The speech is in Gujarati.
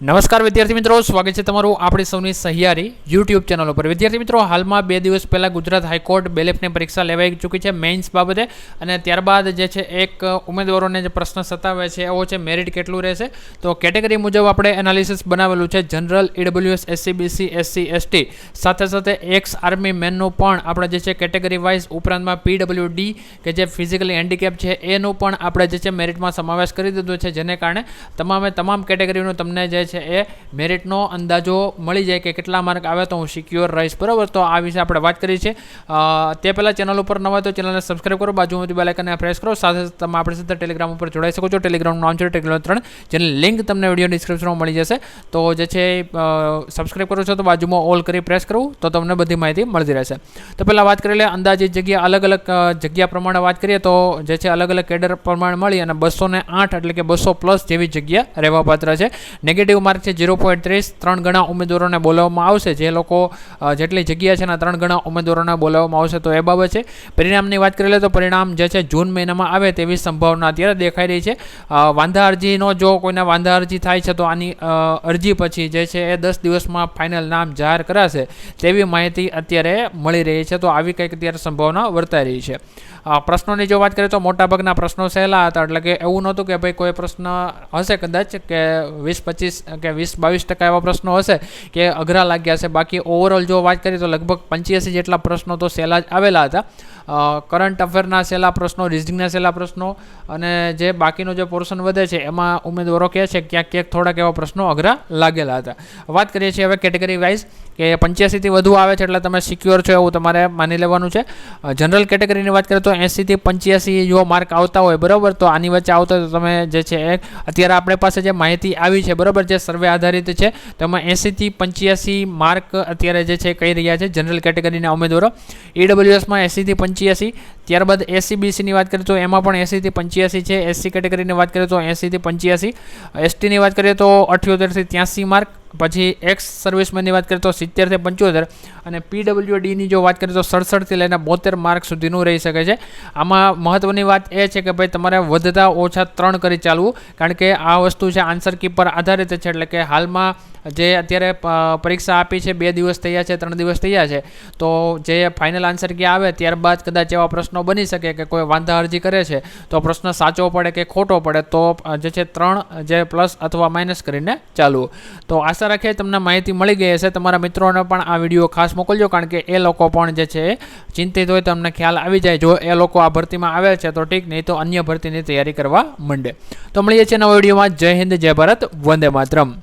નમસ્કાર વિદ્યાર્થી મિત્રો, સ્વાગત છે તમારું આપણી સૌની સહિયારી યુટ્યુબ ચેનલ ઉપર. વિદ્યાર્થી મિત્રો, હાલમાં બે દિવસ પહેલાં ગુજરાત હાઈકોર્ટ બેલેફની પરીક્ષા લેવાઈ ચૂકી છે મેઇન્સ બાબતે અને ત્યારબાદ જે છે એક ઉમેદવારોને જે પ્રશ્ન સતાવે છે, એવો છે મેરિટ કેટલું રહેશે? તો કેટેગરી મુજબ આપણે એનાલિસિસ બનાવેલું છે general EWS SC BC SC ST સાથે સાથે એક્સ આર્મી મેનનું પણ આપણે જે છે કેટેગરી વાઇઝ ઉપરાંતમાં પીડબ્લ્યુડી કે જે ફિઝિકલી હેન્ડીકેપ છે, એનું પણ આપણે જે છે મેરિટમાં સમાવેશ કરી દીધો છે, જેને કારણે તમામે તમામ કેટેગરીનું તમને જે છે એ મેરિટનો અંદાજો મળી જાય કે કેટલા માર્ક આવે તો હું સિક્યોર રહીશ. બરાબર? તો આ વિશે આપણે વાત કરી છે. તે પહેલાં ચેનલ ઉપર નવા તો ચેનલને સબસ્ક્રાઈબ કરો. બાજુ બે આઇકનને પ્રેસ કરો. સાથે તમે આપણે સીધા ટેલિગ્રામ ઉપર જોડાઈ શકો છો. ટેલિગ્રામનું નામ છે ટેલિગ્રામ ત્રણ. જેની લિંક તમને વીડિયો ડિસ્ક્રિપ્શનમાં મળી જશે. તો જે છે સબસ્ક્રાઈબ કરો છો તો બાજુમાં ઓલ કરી પ્રેસ કરવું તો તમને બધી માહિતી મળતી રહેશે. તો પહેલાં વાત કરી લે અંદાજિત જગ્યા અલગ અલગ જગ્યા પ્રમાણે વાત કરીએ તો જે છે અલગ અલગ કેડર પ્રમાણે મળી અને બસો આઠ એટલે કે બસો પ્લસ જેવી જગ્યા રહેવાપાત્ર છે. નેગેટિવ છે ઝીરો પોઈન્ટ ત્રીસ. ત્રણ ગણા ઉમેદવારોને બોલાવવામાં આવશે. જે લોકો જેટલી જગ્યા છે એના ત્રણ ગણા ઉમેદવારોને બોલાવવામાં આવશે તો એ બાબત છે. પરિણામની વાત કરી લે તો પરિણામ જે છે જૂન મહિનામાં આવે તેવી સંભાવના અત્યારે દેખાઈ રહી છે. વાંધા અરજીનો જો કોઈને વાંધા અરજી થાય છે તો આની અરજી પછી જે છે એ દસ દિવસમાં ફાઇનલ નામ જાહેર કરાશે તેવી માહિતી અત્યારે મળી રહી છે. તો આવી કંઈક અત્યારે સંભાવના વર્તાઈ રહી છે. પ્રશ્નોની જો વાત કરીએ તો મોટાભાગના પ્રશ્નો સહેલા હતા. એટલે કે એવું નહોતું કે ભાઈ કોઈ પ્રશ્ન હશે કદાચ કે વીસ પચીસ કે વીસ, બાવીસ ટકા એવા પ્રશ્નો હશે કે અઘરા લાગ્યા છે. બાકી ઓવરઓલ જો વાત કરીએ તો લગભગ પંચ્યાસી જેટલા પ્રશ્નો તો સહેલા જ આવેલા હતા. કરંટ અફેરના છેલ્લા પ્રશ્નો, રિઝનિંગના છેલ્લા પ્રશ્નો અને જે બાકીનો જે પોર્શન વધે છે, એમાં ઉમેદવારો કહે છે ક્યાંક ક્યાંક થોડાક એવા પ્રશ્નો અઘરા લાગેલા હતા. વાત કરીએ છીએ હવે કેટેગરી વાઇઝ કે પંચ્યાસીથી વધુ આવે છે એટલે તમે સિક્યોર છો એવું તમારે માની લેવાનું છે. જનરલ કેટેગરીની વાત કરીએ તો એંસીથી પંચ્યાસી જો માર્ક આવતા હોય, બરાબર? તો આની વચ્ચે આવતા તો તમે જે છે એ અત્યારે આપણે પાસે જે માહિતી આવી છે, બરાબર? જે સર્વે આધારિત છે તેમાં એંસીથી પંચ્યાસી માર્ક અત્યારે જે છે કહી રહ્યા છે જનરલ કેટેગરીના ઉમેદવારો. ઈડબ્લ્યુએસમાં એંસીથી પંચ્યાસી ત્યારબાદ એસસી બીસીની વાત કરીએ તો એમાં પણ એંસીથી પંચ્યાસી છે. એસસી કેટેગરીની વાત કરીએ તો એંસીથી પંચ્યાસી. એસટીની વાત કરીએ તો અઠ્યોતેરથી ત્યાંસી માર્ક પછી એક્સ સર્વિસમેનની વાત કરીએ તો સિત્તેરથી પંચોતેર અને પીડબ્લ્યુડીની જો વાત કરીએ તો સડસઠથી લઈને બોતેર માર્ક સુધીનું રહી શકે છે. આમાં મહત્ત્વની વાત એ છે કે ભાઈ તમારે વધતા ઓછા ત્રણ કરી ચાલવું, કારણ કે આ વસ્તુ છે આન્સર કી પર આધારિત છે, એટલે કે હાલમાં જે અત્યારે પરીક્ષા આપી છે, બે દિવસ થયા છે, ત્રણ દિવસ થયા છે, તો જે ફાઇનલ આન્સર કી આવે ત્યારબાદ કદાચ એવા પ્રશ્નો બની શકે કે કોઈ વાંધા અરજી કરે છે, તો પ્રશ્ન સાચો પડે કે ખોટો પડે, તો જે છે ત્રણ, જે પ્લસ અથવા માઇનસ કરીને ચાલવું. તો આશા રાખીએ તમને માહિતી મળી ગઈ હશે. તમારા મિત્રોને પણ આ વીડિયો ખાસ મોકલજો, કારણ કે એ લોકો પણ જે છે, ચિંતિત હોય તમને ખ્યાલ આવી જાય. જો એ લોકો આ ભરતીમાં આવે છે, તો ઠીક, નહીં તો અન્ય ભરતીની તૈયારી કરવા માંડે. તો મળીએ છીએ નવા વિડીયોમાં. જય હિન્દ, જય ભારત, વંદે માતરમ.